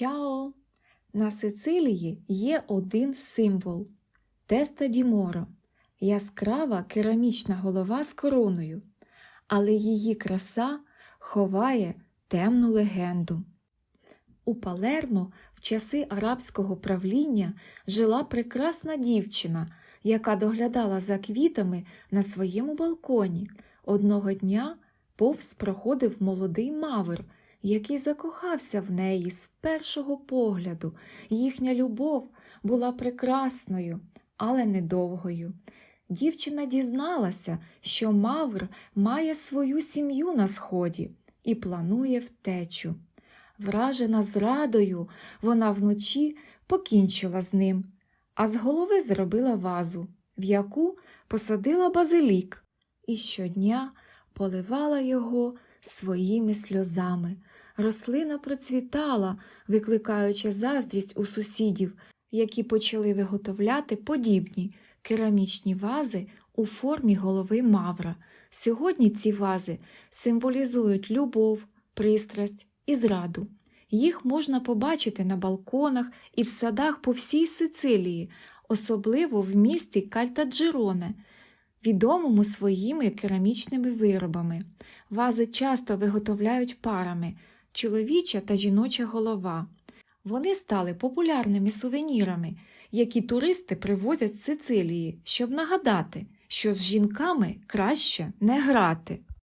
Чао! На Сицилії є один символ теста ді моро – яскрава керамічна голова з короною, але її краса ховає темну легенду. У Палермо в часи арабського правління жила прекрасна дівчина, яка доглядала за квітами на своєму балконі. Одного дня повз проходив молодий мавр, який закохався в неї з першого погляду. Їхня любов була прекрасною, але недовгою. Дівчина дізналася, що Мавр має свою сім'ю на сході і планує втечу. Вражена зрадою, вона вночі покінчила з ним, а з голови зробила вазу, в яку посадила базилік, і щодня поливала його своїми сльозами. Рослина процвітала, викликаючи заздрість у сусідів, які почали виготовляти подібні керамічні вази у формі голови мавра. Сьогодні ці вази символізують любов, пристрасть і зраду. Їх можна побачити на балконах і в садах по всій Сицилії, особливо в місті Кальтаджероне, відомому своїми керамічними виробами. Вази часто виготовляють парами чоловіча та жіноча голова. Вони стали популярними сувенірами, які туристи привозять з Сицилії, щоб нагадати, що з жінками краще не грати.